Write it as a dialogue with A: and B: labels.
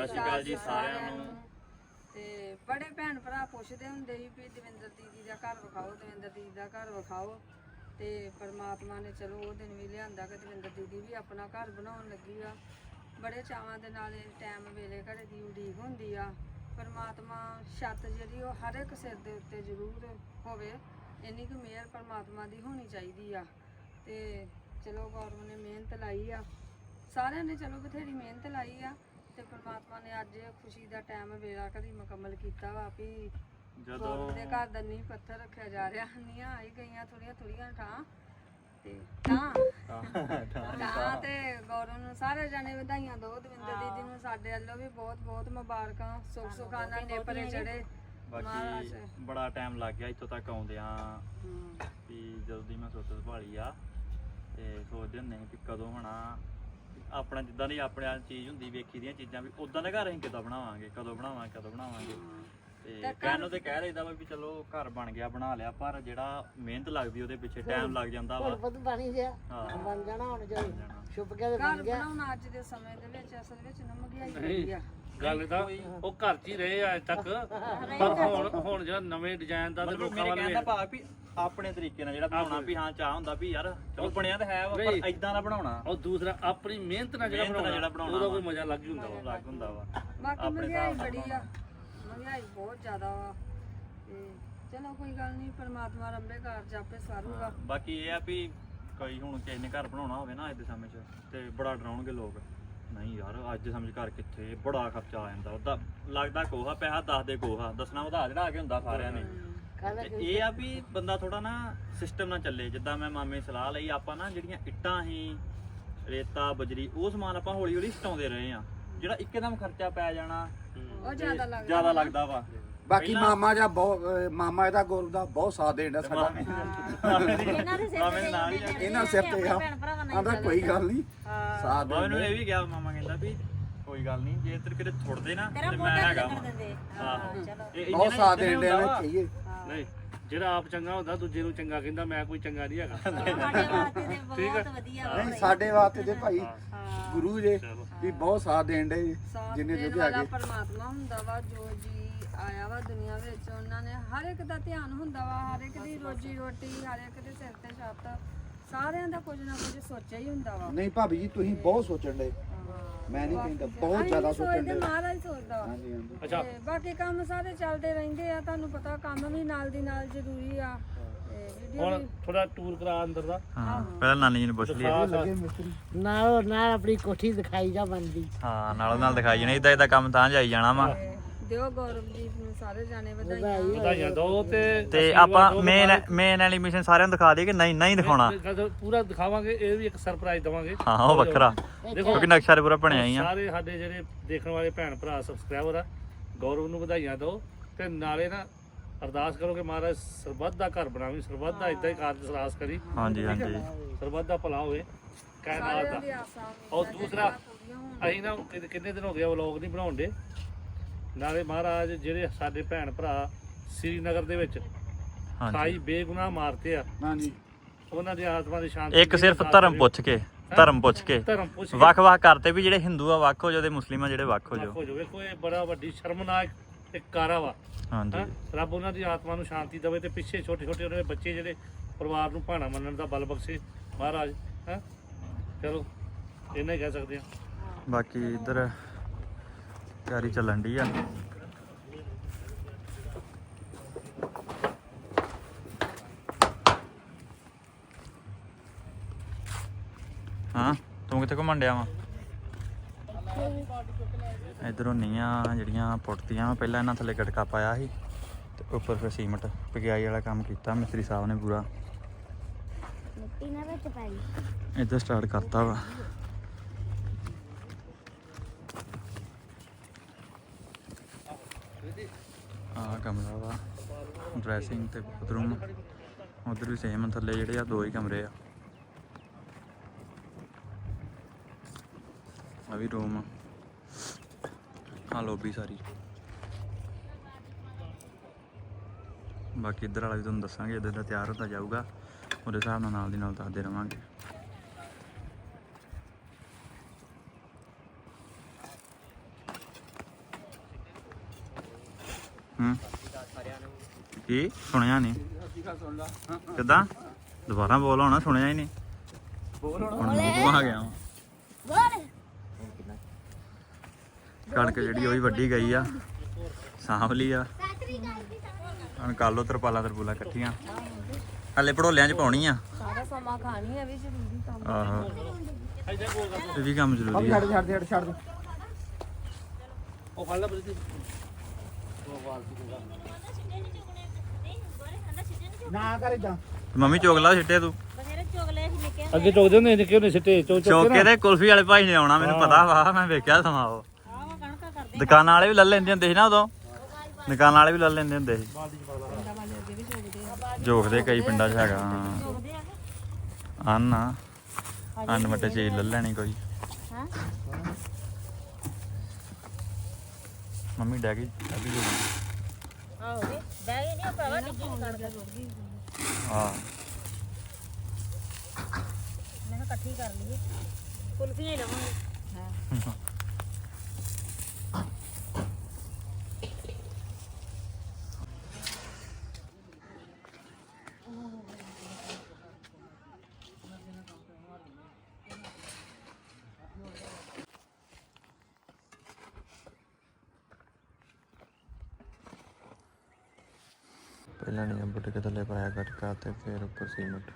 A: ਸਤਿ ਸ਼੍ਰੀ ਅਕਾਲ ਜੀ ਸਾਰਿਆਂ ਨੂੰ।
B: ਤੇ ਬੜੇ ਭੈਣ ਭਰਾ ਪੁੱਛਦੇ ਹੁੰਦੇ ਸੀ ਵੀ ਦਵਿੰਦਰ ਦੀਦੀ ਦਾ ਘਰ ਵਿਖਾਓ, ਦਵਿੰਦਰ ਦੀਦੀ ਦਾ ਘਰ ਵਿਖਾਓ। ਤੇ ਪਰਮਾਤਮਾ ਨੇ ਚਲੋ ਉਹ ਦਿਨ ਵੀ ਲਿਆਂਦਾ ਕਿ ਦਵਿੰਦਰ ਦੀਦੀ ਵੀ ਆਪਣਾ ਘਰ ਬਣਾਉਣ ਲੱਗੀ ਆ। ਬੜੇ ਚਾਵਾਂ ਦੇ ਨਾਲ ਇਹ ਟਾਈਮ ਵੇਲੇ ਘਰੇ ਦੀ ਉਡੀਕ ਹੁੰਦੀ ਆ। ਪਰਮਾਤਮਾ ਛੱਤ ਜਿਹੜੀ ਉਹ ਹਰ ਇੱਕ ਸਿਰ ਦੇ ਉੱਤੇ ਜ਼ਰੂਰ ਹੋਵੇ, ਇੰਨੀ ਕੁ ਮਿਹਰ ਪਰਮਾਤਮਾ ਦੀ ਹੋਣੀ ਚਾਹੀਦੀ ਆ। ਤੇ ਚਲੋ ਗੌਰਵ ਨੇ ਮਿਹਨਤ ਲਾਈ ਆ। ਸਾਰਿਆਂ ਨੇ ਚਲੋ ਬਥੇਰੀ ਮਿਹਨਤ ਲਾਈ ਆ। ਤੇ ਪ੍ਰਮਾਤਮਾ ਨੇ ਅੱਜ ਖੁਸ਼ੀ ਦਾ ਟਾਈਮ ਵੇਲਾ ਕਦੀ ਮੁਕੰਮਲ ਕੀਤਾ ਵਾ ਵੀ
A: ਜਦੋਂ
B: ਦੇ ਘਰ ਦਾ ਨੀਂਹ ਪੱਥਰ ਰੱਖਿਆ ਜਾ ਰਿਹਾ ਨੀਆਂ ਆਈ ਗਈਆਂ ਥੋੜੀਆਂ ਥੋੜੀਆਂ ਠਾਂ ਤੇ ਤਾਂ ਤਾਂ ਤੇ ਗੌਰਵ ਨੂੰ ਸਾਰੇ ਜਣੇ ਵਧਾਈਆਂ ਦੋ ਦਵਿੰਦਰ ਦੀਦੀ ਨੂੰ ਸਾਡੇ ਵੱਲੋਂ ਵੀ ਬਹੁਤ ਬਹੁਤ ਮੁਬਾਰਕਾਂ ਸੁੱਖ ਸੁਖਾਨਾ ਨੇਪਰੇ ਚੜੇ।
A: ਬਾਕੀ ਬੜਾ ਟਾਈਮ ਲੱਗ ਗਿਆ ਇੱਥੋਂ ਤੱਕ ਆਉਂਦਿਆਂ। ਵੀ ਜਦੋਂ ਦੀ ਮੈਂ ਸੋਚ ਸੰਭਾਲੀ ਆ ਤੇ ਸੋਚਦੇ ਹੁੰਦੇ ਸੀ ਵੀ ਕਦੋਂ ਹੋਣਾ। ਆਪਣਾ ਜਿੱਦਾਂ ਦੀ ਆਪਣੇ ਆਲ ਚੀਜ਼ ਹੁੰਦੀ ਵੇਖੀ ਦੀਆਂ ਚੀਜ਼ਾਂ ਵੀ ਉਦਾਂ ਦਾ ਘਰ ਅਸੀਂ ਕਿੱਦਾਂ ਬਣਾਵਾਂਗੇ ਕਦੋਂ ਬਣਾਵਾਂਗੇ ਕਦੋਂ ਬਣਾਵਾਂਗੇ। ਤੇ ਕਹਿਣ ਨੂੰ ਤੇ ਕਹਿ ਰਹੀਦਾ ਵਾ ਵੀ ਚਲੋ ਘਰ ਬਣ ਗਿਆ ਬਣਾ ਲਿਆ ਪਰ ਜਿਹੜਾ ਮਿਹਨਤ ਲੱਗਦੀ ਉਹਦੇ ਪਿੱਛੇ ਟਾਈਮ ਲੱਗ ਜਾਂਦਾ ਵਾ।
C: ਬਦ ਬਣੀ ਗਿਆ।
A: ਹਾਂ।
C: ਬਣ ਜਾਣਾ ਹੁਣ ਜੇ ਛੁਪ ਗਿਆ ਤੇ
B: ਘਰ
C: ਬਣ ਗਿਆ।
B: ਬਣਾਉਣਾ ਅੱਜ ਦੇ ਸਮੇਂ ਦੇ ਵਿੱਚ ਅਸਲ ਵਿੱਚ ਨਾ ਮਹਿੰਗਾਈ ਆ।
D: ਗੱਲ ਤਾਂ ਉਹ ਘਰ 'ਚ ਹੀ ਰਹੇ ਆ ਅੱਜ ਤੱਕ। ਪਰ ਹੁਣ ਹੁਣ ਜਿਹੜਾ ਨਵੇਂ ਡਿਜ਼ਾਈਨ ਦਾ ਤੇ ਲੋਕਾਂ ਵੱਲ
A: ਕਹਿਣ ਦਾ
D: ਵੇਖ
A: ਭਾਵ ਵੀ ਆਪਣੇ ਤਰੀਕੇ ਨਾਲ ਜਿਹੜਾ ਬਣਾਉਣਾ ਵੀ ਹਾਂ ਚਾਹ ਹੁੰਦਾ ਵੀ ਯਾਰ ਚਲੋ ਬਣਿਆ ਤਾਂ ਹੈ ਵਾ ਪਰ
D: ਨਹੀਂ।
A: ਇਦਾਂ ਦਾ ਬਣਾਉਣਾ।
D: ਉਹ ਦੂਸਰਾ ਆਪਣੀ ਮਿਹਨਤ ਨਾਲ ਜਿਹੜਾ
A: ਮਿਹਨਤ ਨਾਲ ਜਿਹੜਾ
D: ਬਣਾਉਣਾ ਉਹਦਾ ਕੋਈ ਮਜ਼ਾ ਲੱਗ ਹੀ ਹੁੰਦਾ ਵਾ।
A: ਲੱਗ ਹੁੰਦਾ ਵਾ।
B: ਬਾਕੀ
A: ਆਪਣੇ
B: ਮਹਿੰਗਾਈ
A: ਹਿਸਾਬ ਨਾਲ
B: ਬੜੀ ਆ। ਮਹਿੰਗਾਈ ਬਹੁਤ ਜ਼ਿਆਦਾ ਵਾ। ਤੇ ਚਲੋ ਕੋਈ ਗੱਲ ਨਹੀਂ ਪਰਮਾਤਮਾ ਰੰਬੇ ਘਰ ਜਾਪੇ ਸਾਰੂਗਾ।
A: ਬਾਕੀ ਇਹ ਆ ਵੀ ਕੋਈ ਹੁਣ ਕਿਸੇ ਨੇ ਘਰ ਬਣਾਉਣਾ ਹੋਵੇ ਨਾ ਅੱਜ ਦੇ ਸਮੇਂ 'ਚ ਤੇ ਬੜਾ ਡਰਾਉਣਗੇ ਲੋਕ। ਨਹੀਂ ਯਾਰ ਅੱਜ ਦੇ ਸਮੇਂ 'ਚ ਘਰ ਕਿੱਥੇ? ਬੜਾ ਖਰਚਾ ਆ ਜਾਂਦਾ। ਉਹਦਾ ਲੱਗਦਾ ਕੋਹਾ ਪੈਸਾ ਦੱਸ ਦੇ ਕੋਹਾ ਦੱਸਣਾ ਵਧਾ ਚੜਾ ਕੇ ਹੁੰਦਾ ਸਾਰਿਆਂ ਨੇ। ਤੇ ਇਹ ਆ ਵੀ ਬੰਦਾ ਥੋੜਾ ਨਾ ਸਿਸਟਮ ਨਾਲ ਚੱਲੇ ਜਿੱਦਾਂ ਮੈਂ ਮਾਮੇ ਦੀ ਸਲਾਹ ਲਈ ਆਪਾਂ ਨਾ ਜਿਹੜੀਆਂ ਇੱਟਾਂ ਹੀ ਰੇਤਾ ਬਜਰੀ ਉਹ ਸਮਾਨ ਆਪਾਂ ਹੌਲੀ ਹੌਲੀ ਸਟਾਉਂਦੇ ਰਹੇ ਆ ਜਿਹੜਾ ਇੱਕਦਮ ਖਰਚਾ ਪੈ ਜਾਣਾ
B: ਉਹ ਜ਼ਿਆਦਾ ਲੱਗਦਾ
A: ਜ਼ਿਆਦਾ ਲੱਗਦਾ ਵਾ।
E: ਬਾਕੀ ਮਾਮਾ ਜਾਂ ਬਹੁਤ ਮਾਮਾ ਇਹਦਾ ਗੁਰੂ ਦਾ ਬਹੁਤ ਸਾਥ ਦੇਣ ਸਾਡਾ।
A: ਇਹਨਾਂ ਦੇ ਸਿਰ ਹੀ
E: ਤੇ ਆ। ਆਂਦਾ ਕੋਈ ਗੱਲ ਨਹੀਂ। ਸਾਥ
A: ਮੈਂ
E: ਦੇਣ
A: ਇਹਨੂੰ ਇਹ ਵੀ ਕਿਹਾ ਮਾਮਾ ਕਹਿੰਦਾ ਵੀ ਕੋਈ ਗੱਲ ਨਹੀਂ ਜੇ ਤੇਰੇ ਕਿਤੇ ਥੁੜਦੇ ਨਾ ਤੇ ਮੈਂ ਹੈਗਾ ਇੰਨੇ
E: ਬਹੁਤ ਸਾਥ ਦੇਣ ਦੇ। ਚਾਹੀਏ
D: ਨਹੀਂ ਜਿਹੜਾ ਆਪ ਚੰਗਾ ਹੁੰਦਾ ਦੂਜੇ ਨੂੰ ਚੰਗਾ ਕਹਿੰਦਾ ਮੈਂ ਕੋਈ ਚੰਗਾ ਨਹੀਂ ਹੈਗਾ। ਠੀਕ ਹੈ
E: ਨਹੀਂ ਸਾਡੇ ਵਾਸਤੇ ਤੇ ਭਾਈ ਗੁਰੂ ਜੇ ਵੀ ਬਹੁਤ ਸਾਥ ਦੇਣ ਦੇ
B: ਸਾਥ
E: ਜਿੰਨੇ
B: ਦੇਣ
E: ਜੁਗੇ
B: ਵਾਲਾ
E: ਹੈਗੇ
B: ਪਰਮਾਤਮਾ ਹੁੰਦਾ ਵਾ ਜੋ ਜੀ ਆਇਆ ਵਾ ਦੁਨੀਆ ਵਿੱਚ ਉਹਨਾਂ ਨੇ ਹਰ ਇੱਕ ਦਾ ਧਿਆਨ ਹੁੰਦਾ ਵਾ ਹਰ ਇੱਕ ਦੀ ਰੋਜੀ ਰੋਟੀ ਹਰ ਇੱਕ ਦੇ ਸਿਰ ਤੇ ਛੱਤ ਸਾਰਿਆਂ ਦਾ ਕੁਝ ਨਾ ਕੁਝ ਸੋਚਿਆ ਹੀ ਹੁੰਦਾ ਵਾ।
E: ਨਹੀਂ ਭਾਬੀ ਜੀ ਤੁਸੀਂ ਬਹੁਤ ਸੋਚਣ ਦੇ ਮੈਂ ਨਹੀਂ ਕਹਿੰਦਾ ਬਹੁਤ ਜ਼ਿਆਦਾ ਸੋਚਣ
B: ਸੋਚਦੇ
E: ਦੇ।
B: ਮਹਾਰਾਜ ਸੋਚਦਾ। ਵਾ
E: ਹਾਂਜੀ ਹਾਂਜੀ।
D: ਅੱਛਾ।
B: ਤੇ ਬਾਕੀ ਕੰਮ ਸਾਰੇ ਚੱਲਦੇ ਰਹਿੰਦੇ ਆ ਤੁਹਾਨੂੰ ਪਤਾ ਕੰਮ ਵੀ ਨਾਲ ਦੀ ਨਾਲ ਜ਼ਰੂਰੀ ਆ। ਤੇ ਵੀਡੀਓ
D: ਹੁਣ ਥੋੜਾ ਟੂਰ ਕਰਾ ਅੰਦਰ ਦਾ।
A: ਹਾਂ ਪਹਿਲਾਂ ਨਾਨੀ ਜੀ ਨੂੰ ਪੁੱਛ ਲਈਏ।
E: ਲੱਗੇ ਮਿਸਤਰੀ।
C: ਨਾਲ ਨਾਲ ਆਪਣੀ ਕੋਠੀ ਦਿਖਾਈ ਜਾ ਬੰਦੀ
A: ਹਾਂ ਨਾਲੋਂ ਨਾਲ ਦਿਖਾਈ ਜਾਣੀ ਇਦਾਂ ਇਦਾਂ ਕੰਮ ਤਾਂ ਜਾਈ ਜਾਣਾ ਵਾ।
B: ਦਿਓ ਗੌਰਵਦੀਪ ਨੂੰ ਸਾਰੇ ਜਾਣੇ ਵਧਾਈਆਂ।
D: ਵਧਾਈਆਂ। ਦੋ ਤੇ
A: ਤੇ ਆਪਾਂ ਮੇਨ ਮੇਨ ਐਨੀਮੇਸ਼ਨ ਸਾਰਿਆਂ ਨੂੰ ਦਿਖਾ ਦਈਏ ਕਿ ਨਹੀਂ ਨਹੀਂ ਦਿਖਾਉਣਾ?
D: ਪੂਰਾ ਦਿਖਾਵਾਂਗੇ ਇਹ ਵੀ ਇੱਕ ਸਰਪ੍ਰਾਈਜ਼ ਦਵਾਂਗੇ।
A: ਹਾਂ ਉਹ ਵੱਖਰਾ।
D: ਦੇਖੋ
A: ਕਿਉਂਕਿ ਨਕਸ਼ਾ ਪੂਰਾ ਬਣਿਆ ਹੀ ਆ
D: ਸਾਰੇ ਸਾਡੇ ਜਿਹੜੇ ਦੇਖਣ ਵਾਲੇ ਭੈਣ ਭਰਾ ਸਬਸਕ੍ਰਾਈਬਰ ਆ ਗੌਰਵ ਨੂੰ ਵਧਾਈਆਂ ਦਿਓ। ਤੇ ਨਾਲੇ ਨਾ ਅਰਦਾਸ ਕਰੋ ਕਿ ਮਹਾਰਾਜ ਸਰਬੱਤ ਦਾ ਘਰ ਬਣਾਵੀ ਸਰਬੱਤ ਦਾ ਇਦਾਂ ਹੀ ਕਾਰਜ ਸਰਾਸ ਕਰੀ।
A: ਹਾਂਜੀ ਹਾਂਜੀ।
D: ਸਰਬੱਤ ਦਾ ਭਲਾ ਹੋਵੇ ਕਾਇਨਾਤ ਦਾ ਔਰ ਦੂਸਰਾ। ਅਸੀਂ ਨਾ ਕਿ- ਕਿੰਨੇ ਦਿਨ ਹੋ ਗਏ ਵਲੌਗ ਨਹੀਂ ਬਣਾਉਂਦੇ ਨਾਲੇ ਮਹਾਰਾਜ ਜਿਹੜੇ ਸਾਡੇ ਭੈਣ ਭਰਾ ਸ੍ਰੀਨਗਰ ਦੇ ਵਿੱਚ
A: ਹਾਂਜੀ।
D: 28 ਬੇਗੁਨਾਹ ਮਾਰਤੇ ਆ
E: ਹਾਂਜੀ।
D: ਉਹਨਾਂ ਦੀ ਆਤਮਾ ਦੀ ਸ਼ਾਂਤੀ
A: ਇੱਕ ਸਿਰਫ ਧਰਮ ਪੁੱਛ ਕੇ ਧਰਮ ਪੁੱਛ ਕੇ।
D: ਧਰਮ ਪੁੱਛ ਕੇ।
A: ਵੱਖ-ਵੱਖ ਕਰਤੇ ਵੀ ਜਿਹੜੇ ਹਿੰਦੂ ਆ ਵੱਖ ਹੋ ਜਾਓ ਤੇ ਮੁਸਲਿਮ ਆ ਜਿਹੜੇ ਵੱਖ ਹੋ ਜਾਓ।
D: ਹੋ ਜਾਵੇ ਕੋਈ ਬੜਾ ਵੱਡੀ ਸ਼ਰਮਨਾਕ ਇੱਕ ਕਾਰਾ ਵਾ।
A: ਹਾਂਜੀ।
D: ਹੈਂ? ਰੱਬ ਉਹਨਾਂ ਦੀ ਆਤਮਾ ਨੂੰ ਸ਼ਾਂਤੀ ਦੇਵੇ ਤੇ ਪਿੱਛੇ ਛੋਟੇ ਛੋਟੇ ਉਹਨਾਂ ਦੇ ਬੱਚੇ ਜਿਹੜੇ ਪਰਿਵਾਰ ਨੂੰ ਭਾਣਾ ਮੰਨਣ ਦਾ ਬਲ ਬਖਸ਼ੇ। ਮਹਾਰਾਜ ਹੈ? ਚਲੋ ਇੰਨਾ ਹੀ ਕਹਿ ਸਕਦੇ ਆ
A: ਬਾਕੀ ਇੱਧਰ ਤਿਆਰੀ ਚੱਲਣ ਦੀ ਆ। ਹਾਂ ਤੂੰ ਕਿੱਥੇ ਘੁੰਮਣ ਡਿਆ ਵਾ? ਇਧਰੋਂ ਨੀਆਂ ਜਿਹੜੀਆਂ ਪੁੱਟਦੀਆਂ ਵਾਂ, ਪਹਿਲਾਂ ਇਹਨਾਂ ਥੱਲੇ ਗਟਕਾ ਪਾਇਆ ਸੀ ਤੇ ਉੱਪਰ ਫਿਰ ਸੀਮਟ ਪਗਿਆਈ ਵਾਲਾ ਕੰਮ ਕੀਤਾ ਮਿਸਤਰੀ ਸਾਹਿਬ ਨੇ ਪੂਰਾ।
F: ਮਿੱਟੀ ਨਾ ਵਿੱਚ ਪਾਈ।
A: ਇੱਧਰ ਸਟਾਰਟ ਕਰਤਾ ਵਾ। ਆ ਕਮਰਾ ਵਾ ਡਰੈਸਿੰਗ ਤੇ ਬਾਥਰੂਮ ਉਧਰ ਵੀ ਸੇਮ ਥੱਲੇ ਜਿਹੜੇ ਆ ਦੋ ਹੀ ਕਮਰੇ ਆ। ਆ ਵੀ ਰੂਮ ਆ। ਆ ਲੋਬੀ ਸਾਰੀ। ਬਾਕੀ ਇੱਧਰ ਵਾਲਾ ਵੀ ਤੁਹਾਨੂੰ ਦੱਸਾਂਗੇ, ਇੱਧਰ ਦਾ ਤਿਆਰ ਹੁੰਦਾ ਜਾਊਗਾ। ਉਹਦੇ ਹਿਸਾਬ ਨਾਲ ਨਾਲ ਦੀ ਨਾਲ ਦੱਸਦੇ ਰਵਾਂਗੇ। ਹੂੰ। ਕੀ? ਸੁਣਿਆ ਨਹੀਂ ਕਿੱਦਾਂ? ਦੁਬਾਰਾ ਬੋਲ ਹੋਣਾ ਸੁਣਿਆ ਹੀ ਨਹੀਂ ਬੋਲ ਹੁਣ। ਮੂੰਹ ਆ ਗਿਆ। ਕਣਕ ਜਿਹੜੀ ਉਹ ਵੀ ਵੱਢੀ ਗਈ ਆ। ਸਾਂਭ ਲਈ ਆ। ਹੁਣ ਕੱਲ ਲੋ ਤਰਪਾਲਾਂ ਤਰਪੂਲਾਂ ਇਕੱਠੀਆਂ ਹਲੇ ਪੜੋਲਿਆਂ 'ਚ ਪਾਉਣੀ ਆ।
B: ਸਾਰਾ ਸਮਾਂ ਖਾਣੀ ਹੈ ਵੀ ਜ਼ਰੂਰੀ ਕੰਮ
A: ਆਹੋ। ਇਹ ਵੀ ਕੰਮ ਜ਼ਰੂਰੀ ਆ।
E: ਛੱਡ ਛੱਡ ਛੱਡ ਛੱਡ।
D: ਉਹ ਫੜ ਲੈ ਬਰੀ
E: ਨਾ ਕਰ ਇਦਾਂ
A: ਮੰਮੀ ਚੋਗਲਾ ਤੂੰ।
F: ਬਥੇਰੇ ਚੋਗਲੇ ਸੀ ਨਿੱਕੇ
D: ਅੱਗੇ ਚੁੱਕ ਦਿੰਦੇ ਨਿੱਕੇ ਹੁੰਦੇ ਸਿੱਟੇ ਚੁੱਕ ਚੁੱਕ
A: ਚੌਕੇ ਦੇ ਕੁਲਫੀ ਵਾਲੇ ਭਾਈ ਨੇ ਆਉਣਾ ਮੈਨੂੰ ਪਤਾ ਵਾ ਮੈਂ ਵੇਖਿਆ ਸਮਾਂ ਉਹ। ਦੁਕਾਨਾਂ ਵਾਲੇ ਵੀ ਲੈ ਲੈਂਦੇ ਹੁੰਦੇ ਸੀ ਨਾ ਉਦੋਂ। ਦੁਕਾਨਾਂ ਵਾਲੇ ਵੀ ਲੈ ਲੈਂਦੇ ਹੁੰਦੇ ਸੀ। ਜੋਖਦੇ ਕਈ ਪਿੰਡਾਂ 'ਚ ਹੈਗਾ ਹਾਂ। ਅੰਨ ਆ। ਅੰਨ ਮੱਟੇ ਚੀਜ਼ ਲੈ ਲੈਣੀ। ਕੋਈ।
F: ਹਾਂ?
A: ਮੰਮੀ ਜੋ।
F: ਆਹੋ ਵੀ ਬਹਿ ਗਈ ਨਹੀਂ ਭਰਾਵਾ ਨਿੱਕੀ ਕਣਕ।
A: ਹਾਂ।
F: ਮੈਂ ਕਿਹਾ ਇਕੱਠੀ ਕਰ ਲਈਏ। ਕੁਲਫੀਆਂ ਹੀ ਲਵਾਂਗੇ।
A: ਪਹਿਲਾਂ ਨਹੀਂ ਬੁੱਟ ਕੇ ਥੱਲੇ ਪਾਇਆ ਗਟਕਾ ਤੇ ਫਿਰ ਉੱਪਰ ਸੀਮਟ।